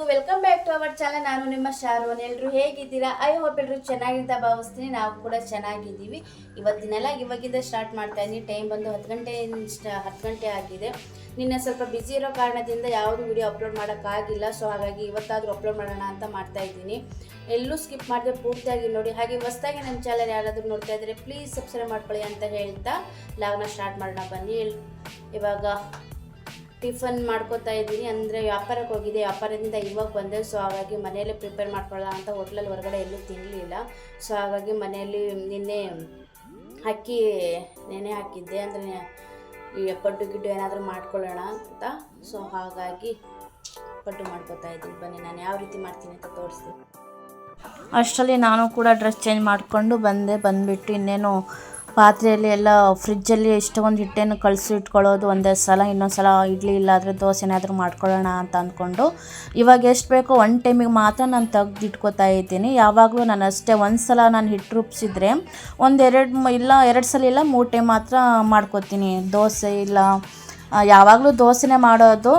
ಎಲ್ರಿಗೂ welcome back to our channel. ನಾನು ನಿಮ್ಮ ಶಾರೋನ್ ಎಲ್ಲರೂ ಹೇಗಿದ್ದೀರಾ? ಐ ಹೋಪ್ ಎಲ್ಲರೂ ಚೆನ್ನಾಗಿಂತ ಭಾವಿಸ್ತೀನಿ. ನಾವು ಕೂಡ ಚೆನ್ನಾಗಿದ್ದೀವಿ. ಇವತ್ತಿನೆಲ್ಲ ಇವಾಗಿಂದ ಸ್ಟಾರ್ಟ್ ಮಾಡ್ತಾ ಇದ್ದೀನಿ. ಟೈಮ್ ಬಂದು ಹತ್ತು ಗಂಟೆ ಹತ್ತು ಗಂಟೆ ಆಗಿದೆ. ನಿನ್ನೆ ಸ್ವಲ್ಪ ಬ್ಯುಸಿ ಇರೋ ಕಾರಣದಿಂದ ಯಾವುದು ವಿಡಿಯೋ ಅಪ್ಲೋಡ್ ಮಾಡೋಕ್ಕಾಗಿಲ್ಲ ಸೊ ಹಾಗಾಗಿ ಇವತ್ತಾದರೂ ಅಪ್ಲೋಡ್ ಮಾಡೋಣ ಅಂತ ಮಾಡ್ತಾ ಇದ್ದೀನಿ. ಎಲ್ಲೂ ಸ್ಕಿಪ್ ಮಾಡದೆ ಪೂರ್ತಿಯಾಗಿ ನೋಡಿ. ಹಾಗೆ ಹೊಸದಾಗಿ ನಮ್ಮ ಚಾನಲ್ ಯಾರಾದರೂ ನೋಡ್ತಾ ಇದ್ದರೆ ಪ್ಲೀಸ್ ಸಬ್ಸ್ಕ್ರೈಬ್ ಮಾಡ್ಕೊಳ್ಳಿ ಅಂತ ಹೇಳ್ತಾ ಲಾಗ್ನ ಸ್ಟಾರ್ಟ್ ಮಾಡೋಣ ಬನ್ನಿ. ಇವಾಗ ಟಿಫನ್ ಮಾಡ್ಕೋತಾ ಇದ್ದೀನಿ. ಅಂದರೆ ವ್ಯಾಪಾರಕ್ಕೆ ಹೋಗಿದ್ದೆ. ವ್ಯಾಪಾರದಿಂದ ಇವಾಗ ಬಂದೆ. ಸೊ ಹಾಗಾಗಿ ಮನೆಯಲ್ಲೇ ಪ್ರಿಪೇರ್ ಮಾಡ್ಕೊಳ್ಳೋಣ ಅಂತ ಹೋಟ್ಲಲ್ಲಿ ಹೊರಗಡೆ ಎಲ್ಲೂ ತಿನ್ನಲಿಲ್ಲ ಸೊ ಹಾಗಾಗಿ ಮನೆಯಲ್ಲಿ ನಿನ್ನೆ ಅಕ್ಕಿ ನೆನೆ ಹಾಕಿದ್ದೆ. ಅಂದರೆ ಈ ಎಪ್ಪಟ್ಟು ಗಿಡ್ಡು ಏನಾದರೂ ಮಾಡ್ಕೊಳ್ಳೋಣ ಅಂತ. ಸೊ ಹಾಗಾಗಿ ಪಟ್ಟು ಮಾಡ್ಕೋತಾ ಇದ್ದೀನಿ. ಬನ್ನಿ, ನಾನು ಯಾವ ರೀತಿ ಮಾಡ್ತೀನಿ ಅಂತ ತೋರಿಸ್ತೀನಿ. ಅಷ್ಟರಲ್ಲಿ ನಾನು ಕೂಡ ಡ್ರೆಸ್ ಚೇಂಜ್ ಮಾಡಿಕೊಂಡು ಬಂದೆ. ಬಂದುಬಿಟ್ಟು ಇನ್ನೇನು ಪಾತ್ರೆಯಲ್ಲಿ ಎಲ್ಲ ಫ್ರಿಜ್ಜಲ್ಲಿ ಎಷ್ಟೊಂದು ಹಿಟ್ಟನ್ನು ಕಲಸಿ ಇಟ್ಕೊಳ್ಳೋದು, ಒಂದೇ ಸಲ, ಇನ್ನೊಂದು ಸಲ ಇಡ್ಲಿ ಇಲ್ಲಾದರೆ ದೋಸೆನಾದರೂ ಮಾಡ್ಕೊಳ್ಳೋಣ ಅಂತ ಅಂದ್ಕೊಂಡು ಇವಾಗ ಎಷ್ಟು ಬೇಕೋ ಒನ್ ಟೈಮಿಗೆ ಮಾತ್ರ ನಾನು ತೆಗ್ದು ಇಟ್ಕೋತಾ ಇದ್ದೀನಿ. ಯಾವಾಗಲೂ ನಾನು ಅಷ್ಟೇ ಒಂದು ಸಲ ನಾನು ಹಿಟ್ಟು ರುಬ್ಸಿದ್ರೆ ಒಂದೆರಡು ಇಲ್ಲ, ಎರಡು ಸಲ ಇಲ್ಲ, ಮೂರು ಟೈಮ್ ಮಾತ್ರ ಮಾಡ್ಕೋತೀನಿ. ದೋಸೆ ಇಲ್ಲ ಯಾವಾಗಲೂ ದೋಸೆನೇ ಮಾಡೋದು.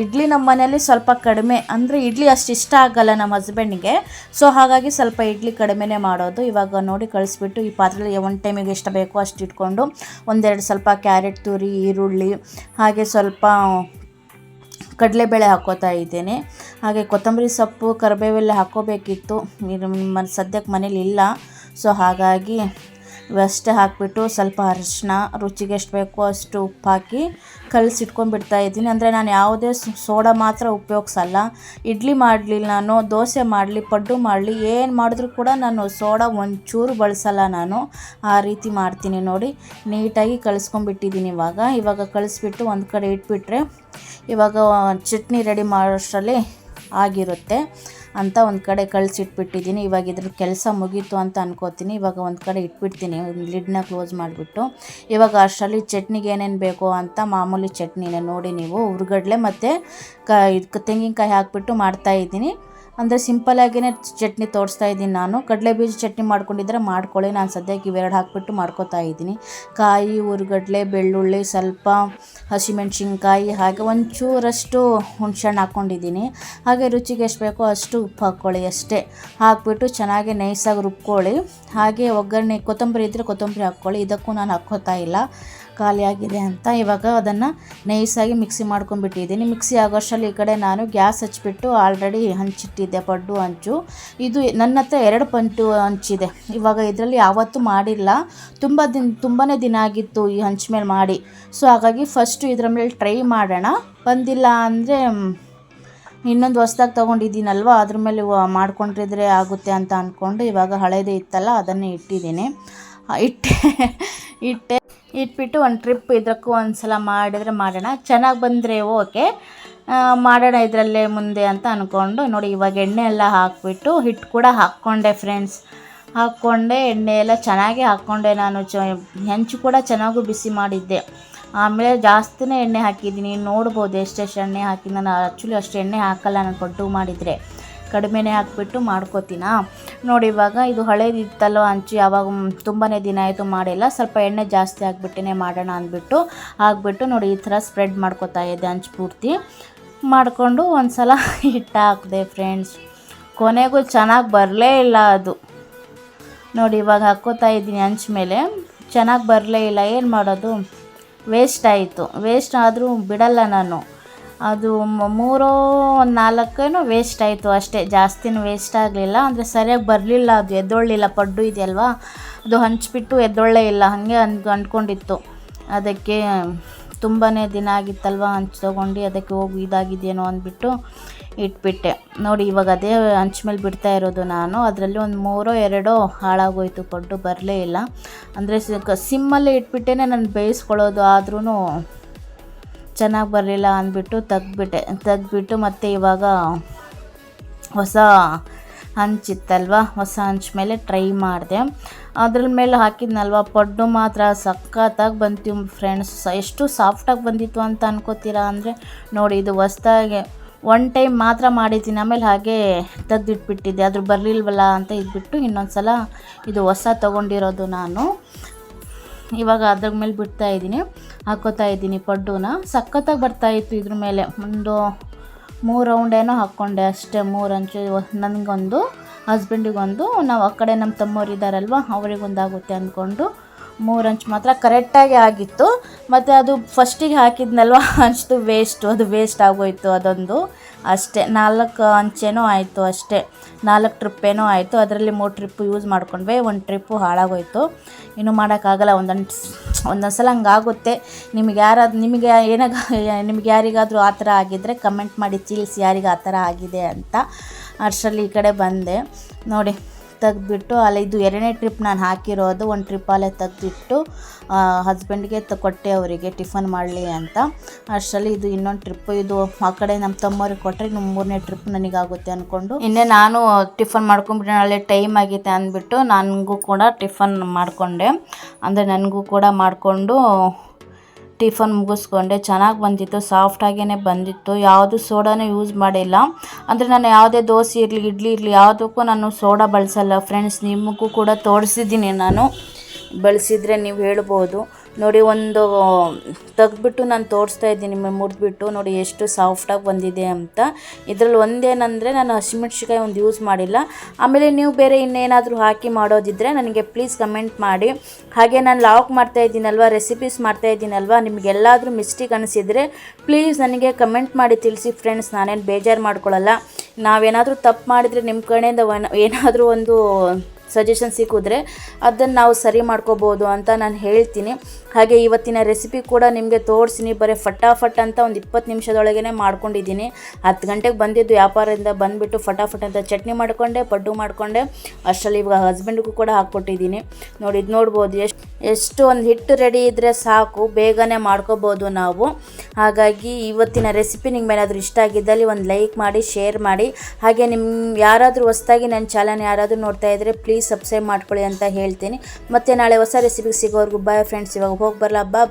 ಇಡ್ಲಿ ನಮ್ಮ ಮನೆಯಲ್ಲಿ ಸ್ವಲ್ಪ ಕಡಿಮೆ, ಅಂದರೆ ಇಡ್ಲಿ ಅಷ್ಟು ಇಷ್ಟ ಆಗಲ್ಲ ನಮ್ಮ ಹಸ್ಬೆಂಡ್ಗೆ ಸೊ ಹಾಗಾಗಿ ಸ್ವಲ್ಪ ಇಡ್ಲಿ ಕಡಿಮೆನೇ ಮಾಡೋದು. ಇವಾಗ ನೋಡಿ ಕಳಿಸ್ಬಿಟ್ಟು ಈ ಪಾತ್ರೆಲಿ ಒಂದು ಟೈಮಿಗೆ ಎಷ್ಟು ಬೇಕೋ ಅಷ್ಟು ಇಟ್ಕೊಂಡು ಒಂದೆರಡು ಸ್ವಲ್ಪ ಕ್ಯಾರೆಟ್ ತುರಿ, ಈರುಳ್ಳಿ, ಹಾಗೆ ಸ್ವಲ್ಪ ಕಡಲೆಬೇಳೆ ಹಾಕೋತಾ ಇದ್ದೇನೆ. ಹಾಗೆ ಕೊತ್ತಂಬರಿ ಸೊಪ್ಪು ಕರಿಬೇವೆಲ್ಲ ಹಾಕೋಬೇಕಿತ್ತು. ಸದ್ಯಕ್ಕೆ ಮನೇಲಿ ಇಲ್ಲ. ಸೊ ಹಾಗಾಗಿ ಇವಷ್ಟೇ ಹಾಕಿಬಿಟ್ಟು ಸ್ವಲ್ಪ ಅರಿಶಿನ ರುಚಿಗೆ ಎಷ್ಟು ಬೇಕೋ ಅಷ್ಟು ಉಪ್ಪು ಹಾಕಿ ಕಲಸಿಟ್ಕೊಂಡ್ಬಿಡ್ತಾ ಇದ್ದೀನಿ. ಅಂದರೆ ನಾನು ಯಾವುದೇ ಸೋಡಾ ಮಾತ್ರ ಉಪಯೋಗಿಸಲ್ಲ. ಇಡ್ಲಿ ಮಾಡಲಿ ನಾನು, ದೋಸೆ ಮಾಡಲಿ, ಪಡ್ಡು ಮಾಡಲಿ, ಏನು ಮಾಡಿದ್ರೂ ಕೂಡ ನಾನು ಸೋಡಾ ಒಂಚೂರು ಬಳಸಲ್ಲ ನಾನು. ಆ ರೀತಿ ಮಾಡ್ತೀನಿ ನೋಡಿ. ನೀಟಾಗಿ ಕಲಿಸ್ಕೊಂಡ್ಬಿಟ್ಟಿದ್ದೀನಿ ಇವಾಗ. ಇವಾಗ ಕಳಿಸ್ಬಿಟ್ಟು ಒಂದು ಕಡೆ ಇಟ್ಬಿಟ್ರೆ ಇವಾಗ ಚಟ್ನಿ ರೆಡಿ ಮಾಡೋಷ್ಟರಲ್ಲಿ ಆಗಿರುತ್ತೆ. ಅಂತ ಒಂದು ಕಡೆ ಕಳಿಸಿಟ್ಬಿಟ್ಟಿದ್ದೀನಿ. ಇವಾಗ ಇದ್ರ ಕೆಲಸ ಮುಗೀತು ಅಂತ ಅನ್ಕೋತೀನಿ. ಇವಾಗ ಒಂದು ಕಡೆ ಇಟ್ಬಿಡ್ತೀನಿ. ಲಿಡ್ನ ಕ್ಲೋಸ್ ಮಾಡಿಬಿಟ್ಟು. ಇವಾಗ ಅಷ್ಟರಲ್ಲಿ ಚಟ್ನಿಗೆ ಏನೇನು ಬೇಕು ಅಂತ ಮಾಮೂಲಿ ಚಟ್ನಿನೇ ನೋಡಿ ನೀವು. ಹುರ್ಗಡ್ಲೆ ಮತ್ತು ಕ ಇದು ತೆಂಗಿನಕಾಯಿ ಹಾಕ್ಬಿಟ್ಟು ಮಾಡ್ತಾಯಿದ್ದೀನಿ ಅಂದರೆ ಸಿಂಪಲಾಗಿಯೇ ಚಟ್ನಿ ತೋರಿಸ್ತಾ ಇದ್ದೀನಿ ನಾನು. ಕಡಲೆ ಬೀಜ ಚಟ್ನಿ ಮಾಡ್ಕೊಂಡಿದ್ರೆ ಮಾಡ್ಕೊಳ್ಳಿ. ನಾನು ಸದ್ಯಕ್ಕೆ ಇವೆರಡು ಹಾಕ್ಬಿಟ್ಟು ಮಾಡ್ಕೋತಾ ಇದ್ದೀನಿ. ಕಾಯಿ ಹುರ್ಗಡ್ಲೆ ಬೆಳ್ಳುಳ್ಳಿ, ಸ್ವಲ್ಪ ಹಸಿಮೆಣ್ಸಿನ್ಕಾಯಿ, ಹಾಗೆ ಒಂಚೂರಷ್ಟು ಹುಣ್ಸೆಹಣ್ಣು ಹಾಕ್ಕೊಂಡಿದ್ದೀನಿ. ಹಾಗೆ ರುಚಿಗೆ ಎಷ್ಟು ಬೇಕೋ ಅಷ್ಟು ಉಪ್ಪು ಹಾಕ್ಕೊಳ್ಳಿ ಅಷ್ಟೇ. ಹಾಕ್ಬಿಟ್ಟು ಚೆನ್ನಾಗಿ ನೈಸಾಗಿ ರುಬ್ಕೊಳ್ಳಿ. ಹಾಗೆ ಒಗ್ಗರಣೆ, ಕೊತ್ತಂಬರಿ ಇದ್ದರೆ ಕೊತ್ತಂಬರಿ ಹಾಕ್ಕೊಳ್ಳಿ. ಇದಕ್ಕೂ ನಾನು ಹಾಕ್ಕೋತಾ ಇಲ್ಲ. ಖಾಲಿಯಾಗಿದೆ ಅಂತ ಇವಾಗ ಅದನ್ನು ನೈಸಾಗಿ ಮಿಕ್ಸಿ ಮಾಡ್ಕೊಂಡ್ಬಿಟ್ಟಿದ್ದೀನಿ. ಮಿಕ್ಸಿ ಆಗೋಷ್ಟರಲ್ಲಿ ಈ ಕಡೆ ನಾನು ಗ್ಯಾಸ್ ಹಚ್ಚಿಬಿಟ್ಟು ಆಲ್ರೆಡಿ ಹಂಚಿಟ್ಟಿದ್ದೆ ಪಡ್ಡು ಹಂಚು ಇದು ನನ್ನ ಹತ್ರ ಎರಡು ಪಂಟು ಹಂಚಿದೆ ಇವಾಗ ಇದರಲ್ಲಿ ಯಾವತ್ತೂ ಮಾಡಿಲ್ಲ. ತುಂಬ ದಿನ ತುಂಬಾ ದಿನ ಆಗಿತ್ತು ಈ ಹಂಚ ಮೇಲೆ ಮಾಡಿ. ಸೊ ಹಾಗಾಗಿ ಫಸ್ಟು ಇದರ ಮೇಲೆ ಟ್ರೈ ಮಾಡೋಣ. ಬಂದಿಲ್ಲ ಅಂದರೆ, ಇನ್ನೊಂದು ಹೊಸ್ದಾಗಿ ತೊಗೊಂಡಿದ್ದೀನಲ್ವ? ಅದ್ರ ಮೇಲೆ ಮಾಡ್ಕೊಂಡಿದ್ರೆ ಆಗುತ್ತೆ ಅಂತ ಅಂದ್ಕೊಂಡು ಇವಾಗ ಹಳೇದೇ ಇತ್ತಲ್ಲ, ಅದನ್ನೇ ಇಟ್ಟಿದ್ದೀನಿ. ಇಟ್ಟೆ ಇಟ್ಟೆ. ಇಟ್ಬಿಟ್ಟು ಒಂದು ಟ್ರಿಪ್ ಇದಕ್ಕೂ ಒಂದು ಸಲ ಮಾಡಿದರೆ ಮಾಡೋಣ. ಚೆನ್ನಾಗಿ ಬಂದರೆ ಓಕೆ. ಮಾಡೋಣ ಇದರಲ್ಲೇ ಮುಂದೆ ಅಂತ ಅಂದ್ಕೊಂಡು ನೋಡಿ, ಇವಾಗ ಎಣ್ಣೆ ಎಲ್ಲ ಹಾಕ್ಬಿಟ್ಟು ಹಿಟ್ಟು ಕೂಡ ಹಾಕ್ಕೊಂಡೆ ಫ್ರೆಂಡ್ಸ್ ಹಾಕ್ಕೊಂಡೆ, ಎಣ್ಣೆ ಎಲ್ಲ ಚೆನ್ನಾಗಿ ಹಾಕ್ಕೊಂಡೆ ನಾನು. ಚ, ಹೆಂಚು ಕೂಡ ಚೆನ್ನಾಗೂ ಬಿಸಿ ಮಾಡಿದ್ದೆ. ಆಮೇಲೆ ಜಾಸ್ತಿನೇ ಎಣ್ಣೆ ಹಾಕಿದ್ದೀನಿ. ನೋಡ್ಬೋದು ಎಷ್ಟೆಷ್ಟು ಎಣ್ಣೆ ಹಾಕಿ, ನಾನು ಆ್ಯಕ್ಚುಲಿ ಅಷ್ಟು ಎಣ್ಣೆ ಹಾಕಲ್ಲ, ನಾನು ಕೊಟ್ಟು ಮಾಡಿದರೆ. ಕಡಿಮೆನೇ ಹಾಕ್ಬಿಟ್ಟು ಮಾಡ್ಕೋತೀನ. ನೋಡಿ, ಇವಾಗ ಇದು ಹಳೇದಿತ್ತಲ್ಲೋ ಹಂಚು ಯಾವಾಗ ತುಂಬಾ ದಿನ ಆಯಿತು ಮಾಡಿಲ್ಲ. ಸ್ವಲ್ಪ ಎಣ್ಣೆ ಜಾಸ್ತಿ ಹಾಕ್ಬಿಟ್ಟೇ ಮಾಡೋಣ ಅಂದ್ಬಿಟ್ಟು ಹಾಕ್ಬಿಟ್ಟು ನೋಡಿ, ಈ ಥರ ಸ್ಪ್ರೆಡ್ ಮಾಡ್ಕೋತಾ ಇದ್ದೆ ಹಂಚು ಪೂರ್ತಿ. ಮಾಡಿಕೊಂಡು ಒಂದು ಸಲ ಹಿಟ್ಟು ಹಾಕಿದೆ ಫ್ರೆಂಡ್ಸ್ ಕೊನೆಗೂ ಚೆನ್ನಾಗಿ ಬರಲೇ ಇಲ್ಲ ಅದು. ನೋಡಿ, ಇವಾಗ ಹಾಕ್ಕೋತಾ ಇದ್ದೀನಿ ಹಂಚ ಮೇಲೆ. ಚೆನ್ನಾಗಿ ಬರಲೇ ಇಲ್ಲ. ಏನು ಮಾಡೋದು? ವೇಸ್ಟ್ ಆಯಿತು. ವೇಸ್ಟ್ ಆದರೂ ಬಿಡಲ್ಲ ನಾನು. ಅದು ಮೂರೋ ಒಂದು ನಾಲ್ಕೇನೋ ವೇಸ್ಟ್ ಆಯಿತು ಅಷ್ಟೇ. ಜಾಸ್ತಿನೂ ವೇಸ್ಟ್ ಆಗಲಿಲ್ಲ. ಅಂದರೆ ಸರಿಯಾಗಿ ಬರಲಿಲ್ಲ. ಅದು ಎದ್ದೊಳ್ಳಿಲ್ಲ. ಪಡ್ಡು ಇದೆಯಲ್ವಾ? ಅದು ಹಂಚಿಬಿಟ್ಟು ಎದ್ದೊಳ್ಳೇ ಇಲ್ಲ. ಹಾಗೆ ಅನ್ ಅಂದ್ಕೊಂಡಿತ್ತು. ಅದಕ್ಕೆ ತುಂಬಾ ದಿನ ಆಗಿತ್ತಲ್ವ ಹಂಚು ತೊಗೊಂಡು ಅದಕ್ಕೆ ಹೋಗಿ ಇದಾಗಿದೆಯೇನೋ ಅಂದ್ಬಿಟ್ಟು ಇಟ್ಬಿಟ್ಟೆ. ನೋಡಿ, ಇವಾಗ ಅದೇ ಹಂಚ ಮೇಲೆ ಬಿಡ್ತಾ ಇರೋದು ನಾನು. ಅದರಲ್ಲಿ ಒಂದು ಮೂರೋ ಎರಡೋ ಹಾಳಾಗೋಯ್ತು. ಪಡ್ಡು ಬರಲೇ ಇಲ್ಲ. ಅಂದರೆ ಸಿಮ್ಮಲ್ಲೇ ಇಟ್ಬಿಟ್ಟೇ ನಾನು ಬೇಯಿಸ್ಕೊಳ್ಳೋದು. ಆದ್ರೂ ಚೆನ್ನಾಗಿ ಬರಲಿಲ್ಲ ಅಂದ್ಬಿಟ್ಟು ತೆಗ್ದುಬಿಟ್ಟೆ. ತೆಗ್ದುಬಿಟ್ಟು ಮತ್ತು ಇವಾಗ ಹೊಸ ಹಂಚಿತ್ತಲ್ವ? ಹೊಸ ಹಂಚ್ ಮೇಲೆ ಟ್ರೈ ಮಾಡಿದೆ. ಅದ್ರ ಮೇಲೆ ಹಾಕಿದ್ನಲ್ವ? ಪಡ್ಡು ಮಾತ್ರ ಸಖತ್ತಾಗಿ ಬಂತು ಫ್ರೆಂಡ್ಸ್. ಎಷ್ಟು ಸಾಫ್ಟಾಗಿ ಬಂದಿತ್ತು ಅಂತ ಅನ್ಕೋತೀರಾ ಅಂದರೆ ನೋಡಿ ಇದು ಹೊಸ್ದಾಗಿ ಒನ್ ಟೈಮ್ ಮಾತ್ರ ಮಾಡಿದ್ದೀನಿ. ಆಮೇಲೆ ಹಾಗೆ ತೆಗ್ದಿಟ್ಬಿಟ್ಟಿದ್ದೆ. ಅದ್ರ ಬರಲಿಲ್ವಲ್ಲ ಅಂತ ಇದ್ಬಿಟ್ಟು ಇನ್ನೊಂದು ಸಲ ಇದು ಹೊಸ ತೊಗೊಂಡಿರೋದು ನಾನು. ಇವಾಗ ಅದ್ರ ಮೇಲೆ ಬಿಡ್ತಾ ಇದ್ದೀನಿ. ಹಾಕೋತಾ ಇದ್ದೀನಿ ಪಡ್ಡುನ. ಸಖತ್ತಾಗಿ ಬರ್ತಾಯಿತ್ತು ಇದ್ರ ಮೇಲೆ. ಒಂದು ಮೂರು ರೌಂಡ್ ಏನೋ ಹಾಕ್ಕೊಂಡೆ ಅಷ್ಟೇ, ಮೂರು ಅಂಚು. ನನಗೊಂದು ಹಸ್ಬೆಂಡಿಗೊಂದು ನಾವು ಆ ಕಡೆ ನಮ್ಮ ತಮ್ಮವ್ರು ಇದ್ದಾರಲ್ವ ಅವರಿಗೊಂದಾಗುತ್ತೆ ಅಂದ್ಕೊಂಡು ಮೂರು ಅಂಚು ಮಾತ್ರ ಕರೆಕ್ಟಾಗಿ ಆಗಿತ್ತು. ಮತ್ತು ಅದು ಫಸ್ಟಿಗೆ ಹಾಕಿದ್ನಲ್ವ ಅಂಚು ವೇಸ್ಟು ಅದು ವೇಸ್ಟ್ ಆಗೋಯ್ತು ಅದೊಂದು. ಅಷ್ಟೇ. ನಾಲ್ಕು ಅಂಚೇನೋ ಆಯಿತು ಅಷ್ಟೇ. ನಾಲ್ಕು ಟ್ರಿಪ್ಪೇನೋ ಆಯಿತು. ಅದರಲ್ಲಿ ಮೂರು ಟ್ರಿಪ್ಪು ಯೂಸ್ ಮಾಡ್ಕೊಂಡ್ವಿ. ಒಂದು ಟ್ರಿಪ್ಪು ಹಾಳಾಗೋಯ್ತು. ಇನ್ನೂ ಮಾಡೋಕ್ಕಾಗಲ್ಲ. ಒಂದೊಂದು ಒಂದೊಂದು ಸಲ ಹಂಗಾಗುತ್ತೆ. ನಿಮ್ಗೆ ಯಾರಾದ್ರು ನಿಮಗೆ ಏನಾಗ, ನಿಮ್ಗೆ ಯಾರಿಗಾದರೂ ಆ ಥರ ಆಗಿದ್ದರೆ ಕಮೆಂಟ್ ಮಾಡಿ. ತಿಳಿಸಿ ಯಾರಿಗೆ ಆ ಥರ ಆಗಿದೆ ಅಂತ ಅಷ್ಟರಲ್ಲಿ ಈ ಕಡೆ ಬಂದೆ. ನೋಡಿ. ತೆಗ್ದುಬಿಟ್ಟು ಅಲ್ಲಿ ಇದು ಎರಡನೇ ಟ್ರಿಪ್ ನಾನು ಹಾಕಿರೋದು, ಒಂದು ಟ್ರಿಪ್ ಅಲ್ಲೇ ತೆಗೆದಿಟ್ಟು ಹಸ್ಬೆಂಡ್ಗೆ ಕೊಟ್ಟೆ ಅವರಿಗೆ ಟಿಫನ್ ಮಾಡಲಿ ಅಂತ. ಅಷ್ಟರಲ್ಲಿ ಇದು ಇನ್ನೊಂದು ಟ್ರಿಪ್ ಇದು ಆ ಕಡೆ ನಮ್ಮ ತಮ್ಮವ್ರಿಗೆ ಕೊಟ್ಟರೆ ಇನ್ನು ಮೂರನೇ ಟ್ರಿಪ್ ನನಗಾಗುತ್ತೆ ಅಂದ್ಕೊಂಡು ಇನ್ನೇ ನಾನು ಟಿಫನ್ ಮಾಡ್ಕೊಂಡ್ಬಿಟ್ಟೆ ನಾಳೆ ಟೈಮ್ ಆಗೈತೆ ಅಂದ್ಬಿಟ್ಟು, ನನಗೂ ಕೂಡ ಟಿಫನ್ ಮಾಡಿಕೊಂಡೆ. ಅಂದರೆ ನನಗೂ ಕೂಡ ಮಾಡಿಕೊಂಡು ಟಿಫನ್ ಮುಗಿಸ್ಕೊಂಡೆ. ಚೆನ್ನಾಗಿ ಬಂದಿತ್ತು ಸಾಫ್ಟಾಗೇ ಬಂದಿತ್ತು. ಯಾವುದು ಸೋಡಾನೂ ಯೂಸ್ ಮಾಡಿಲ್ಲ. ಅಂದರೆ ನಾನು ಯಾವುದೇ ದೋಸೆ ಇರಲಿ, ಇಡ್ಲಿ ಇರಲಿ, ಯಾವುದಕ್ಕೂ ನಾನು ಸೋಡಾ ಬಳಸಲ್ಲ. ಫ್ರೆಂಡ್ಸ್ ನಿಮಗೂ ಕೂಡ ತೋರಿಸಿದ್ದೀನಿ ನಾನು. ಬಳಸಿದರೆ ನೀವು ಹೇಳ್ಬೋದು. ನೋಡಿ, ಒಂದು ತೆಗೆದ್ಬಿಟ್ಟು ನಾನು ತೋರಿಸ್ತಾ ಇದ್ದೀನಿ ಮುರಿದ್ಬಿಟ್ಟು. ನೋಡಿ, ಎಷ್ಟು ಸಾಫ್ಟಾಗಿ ಬಂದಿದೆ ಅಂತ. ಇದರಲ್ಲಿ ಒಂದೇನಂದರೆ, ನಾನು ಹಸಿಮೆಣ್ಸಿಕಾಯಿ ಒಂದು ಯೂಸ್ ಮಾಡಿಲ್ಲ. ಆಮೇಲೆ ನೀವು ಬೇರೆ ಇನ್ನೇನಾದರೂ ಹಾಕಿ ಮಾಡೋದಿದ್ದರೆ ನನಗೆ ಪ್ಲೀಸ್ ಕಮೆಂಟ್ ಮಾಡಿ. ಹಾಗೆ ನಾನು ಲಾಕ್ ಮಾಡ್ತಾ ಇದ್ದೀನಲ್ವ ರೆಸಿಪೀಸ್ ಮಾಡ್ತಾ ಇದ್ದೀನಲ್ವ, ನಿಮಗೆಲ್ಲಾದರೂ ಮಿಸ್ಟೇಕ್ ಅನಿಸಿದರೆ ಪ್ಲೀಸ್ ನನಗೆ ಕಮೆಂಟ್ ಮಾಡಿ, ತಿಳಿಸಿ ಫ್ರೆಂಡ್ಸ್ ನಾನೇನು ಬೇಜಾರು ಮಾಡ್ಕೊಳ್ಳಲ್ಲ ನಾವೇನಾದರೂ ತಪ್ಪು ಮಾಡಿದರೆ ನಿಮ್ಮ ಕಡೆಯಿಂದ ಏನಾದರೂ ಒಂದು ಸಜೆಷನ್ ಸಿಕ್ಕಿದ್ರೆ ಅದನ್ನು ನಾವು ಸರಿ ಮಾಡ್ಕೋಬೋದು ಅಂತ ನಾನು ಹೇಳ್ತೀನಿ. ಹಾಗೆ ಇವತ್ತಿನ ರೆಸಿಪಿ ಕೂಡ ನಿಮಗೆ ತೋರಿಸಿನಿ, ಬರೀ ಫಟಾಫಟ್ ಅಂತ ಒಂದು ಇಪ್ಪತ್ತು ನಿಮಿಷದೊಳಗೇ ಮಾಡ್ಕೊಂಡಿದ್ದೀನಿ. ಹತ್ತು ಗಂಟೆಗೆ ಬಂದಿದ್ದು ವ್ಯಾಪಾರದಿಂದ ಬಂದುಬಿಟ್ಟು ಫಟಾಫಟ್ ಅಂತ ಚಟ್ನಿ ಮಾಡಿಕೊಂಡೆ, ಪಡ್ಡು ಮಾಡಿಕೊಂಡೆ. ಅಷ್ಟರಲ್ಲಿ ಇವಾಗ ಹಸ್ಬೆಂಡ್ಗೂ ಕೂಡ ಹಾಕ್ಕೊಟ್ಟಿದ್ದೀನಿ. ನೋಡಿ, ಇದು ನೋಡ್ಬೋದು, ಎಷ್ಟು ಎಷ್ಟು ಒಂದು ಹಿಟ್ಟು ರೆಡಿ ಇದ್ದರೆ ಸಾಕು, ಬೇಗನೆ ಮಾಡ್ಕೋಬೋದು ನಾವು. ಹಾಗಾಗಿ ಇವತ್ತಿನ ರೆಸಿಪಿ ನಿಮ್ಗೆ ಏನಾದರೂ ಇಷ್ಟ ಆಗಿದ್ದಲ್ಲಿ ಒಂದು ಲೈಕ್ ಮಾಡಿ ಶೇರ್ ಮಾಡಿ. ಹಾಗೆ ನಿಮ್ಮ ಯಾರಾದರೂ ಹೊಸದಾಗಿ ನನ್ನ ಚಾನಲ್ ಯಾರಾದರೂ ನೋಡ್ತಾ ಇದ್ದರೆ ಪ್ಲೀಸ್ ಸಬ್ಸ್ಕ್ರೈಬ್ ಮಾಡ್ಕೊಳ್ಳಿ ಅಂತ ಹೇಳ್ತೀನಿ. ಮತ್ತು ನಾಳೆ ಹೊಸ ರೆಸಿಪಿಗೆ ಸಿಗೋವರೆಗೂ ಬಾಯ್ ಫ್ರೆಂಡ್ಸ್ ಇವಾಗ ಹೋಗಿ ಬರಲಾ. ಬಾ